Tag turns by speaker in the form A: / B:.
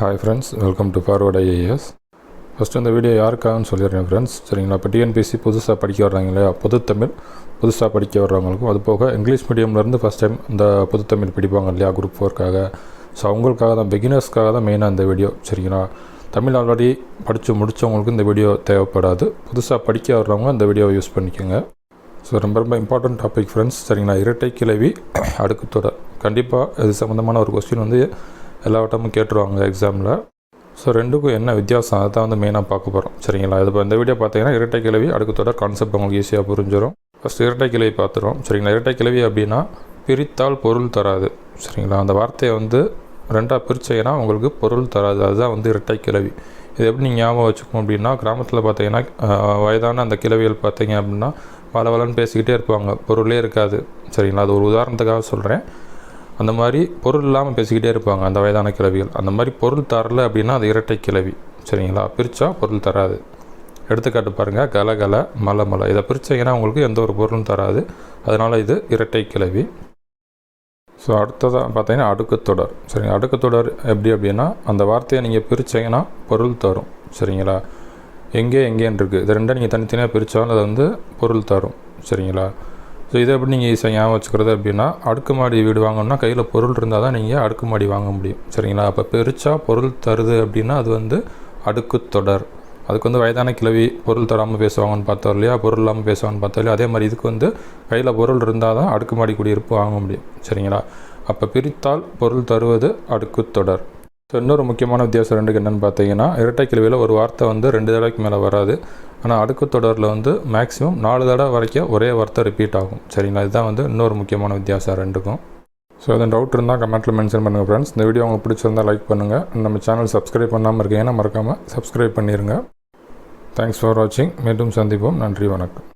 A: Hi friends welcome to forward IAS first இந்த video யாருக்காகன்னு சொல்லிடுறேன் ஃப்ரெண்ட்ஸ் சரிங்களா? இப்போ டிஎன்பிசி புதுசாக படிக்க வர்றாங்க இல்லையா பொதுத்தமிழ் புதுசாக படிக்க வர்றவங்களுக்கும் அது போக இங்கிலீஷ் மீடியம்லேருந்து ஃபஸ்ட் டைம் இந்த புதுத்தமிழ் படிப்பாங்க இல்லையா? குரூப் ஃபோர்க்காக ஸோ அவங்களுக்காக தான் பிகினர்ஸ்க்காக தான் மெயினாக இந்த வீடியோ சரிங்களா? தமிழ் ஆல்ரெடி படித்து முடித்தவங்களுக்கு இந்த வீடியோ தேவைப்படாது. புதுசாக படிக்க வர்றவங்க இந்த வீடியோவை யூஸ் பண்ணிக்கோங்க. ஸோ ரொம்ப ரொம்ப இம்பார்ட்டன்ட் டாபிக் ஃப்ரெண்ட்ஸ் சரிங்களா? இரட்டை கிளவி அடுக்கு கண்டிப்பாக இது சம்மந்தமான ஒரு கொஸ்டின் வந்து எல்லா வட்டமும் கேட்டுருவாங்க எக்ஸாமில் ஸோ ரெண்டுக்கும் என்ன வித்தியாசம்? அதை தான் வந்து மெயினாக பார்க்க போகிறோம் சரிங்களா? இது இப்போ இந்த வீடியோ பார்த்தீங்கன்னா இரட்டை கிழவி அடுக்கத்தோட தொடர் கான்செப்ட் உங்களுக்கு ஈஸியாக புரிஞ்சிடும் ஃபஸ்ட் இரட்டை கிளவி பார்த்துருவோம். சரிங்களா? இரட்டை கிளவி அப்படின்னா பிரித்தால் பொருள் தராது. சரிங்களா? அந்த வார்த்தையை வந்து ரெண்டாக பிரிச்சைங்கன்னா உங்களுக்கு பொருள் தராது. அதுதான் வந்து இரட்டை கிளவி இது எப்படி நீங்கள் ஞாபகம் வச்சுக்கணும் அப்படின்னா கிராமத்தில் பார்த்தீங்கன்னா வயதான அந்த கிளவிகள் பார்த்தீங்க அப்படின்னா வள வளன்னு பேசிக்கிட்டே இருப்பாங்க. பொருளே இருக்காது. சரிங்களா? அது ஒரு உதாரணத்துக்காக சொல்கிறேன் அந்த மாதிரி பொருள் இல்லாமல் பேசிக்கிட்டே இருப்பாங்க அந்த வயதான கிழவிகள். அந்த மாதிரி பொருள் தரல அப்படின்னா அது இரட்டை கிழவி. சரிங்களா? பிரித்தா பொருள் தராது. எடுத்துக்காட்டு பாருங்கள் கல கல மலை மலை. இதை பிரிச்சீங்கன்னா உங்களுக்கு எந்த ஒரு பொருளும் தராது. அதனால் இது இரட்டை கிழவி. ஸோ அடுத்ததாக பார்த்தீங்கன்னா அடுக்குத்தொடர் சரிங்க அடுக்குத்தொடர் எப்படி அப்படின்னா அந்த வார்த்தையை நீங்கள் பிரிச்சீங்கன்னா பொருள் தரும். சரிங்களா? எங்கே எங்கேன்னு இருக்குது இது ரெண்டும் நீங்கள் தனித்தனியாக பிரித்தாலும் அது வந்து பொருள் தரும். சரிங்களா? ஸோ இதை எப்படி நீங்கள் ஈஸியாக ஞாபகம் வச்சுக்கிறது அப்படின்னா அடுக்குமாடி வீடு வாங்கணும்னா கையில் பொருள் இருந்தால் தான் நீங்கள் அடுக்குமாடி வாங்க முடியும். சரிங்களா? அப்போ பிரித்தா பொருள் தருது அப்படின்னா அது வந்து அடுக்கு தொடர். அதுக்கு வந்து வயதான கிழவி பொருள் தராமல் பேசுவாங்கன்னு பார்த்தோம் இல்லையா? பொருள் இல்லாமல் பேசுவாங்கன்னு பார்த்தோம் இல்லையா? அதே மாதிரி இதுக்கு வந்து கையில் பொருள் இருந்தால் தான் அடுக்குமாடி குடியிருப்பு வாங்க முடியும். சரிங்களா? அப்போ பிரித்தால் பொருள் தருவது அடுக்குத்தொடர் ஸோ இன்னொரு முக்கியமான வித்தியாசம் ரெண்டுக்கு என்னென்னு பார்த்தீங்கன்னா இரட்டை கிளவியில் ஒரு வார்த்தை வந்து ரெண்டு தடவைக்கு மேலே வராது. ஆனால் அடுக்கு தொடரில் வந்து மேக்ஸிமம் நாலு தடவை வரைக்கும் ஒரே வார்த்தை ரிப்பீட் ஆகும். சரிங்களா? இதுதான் வந்து இன்னொரு முக்கியமான வித்தியாசம் ரெண்டுக்கும். ஸோ எதுவும் டவுட் இருந்தால் கமெண்ட்டில் மென்ஷன் பண்ணுங்கள் ஃப்ரெண்ட்ஸ் இந்த வீடியோ உங்களுக்கு பிடிச்சிருந்தா லைக் பண்ணுங்கள் நம்ம சேனல் சப்ஸ்கிரைப் பண்ணாமல் இருக்கீங்கன்னா மறக்காமல் சப்ஸ்கிரைப் பண்ணிடுங்க தேங்க்ஸ் ஃபார் வாட்சிங் மீண்டும் சந்திப்போம். நன்றி வணக்கம்.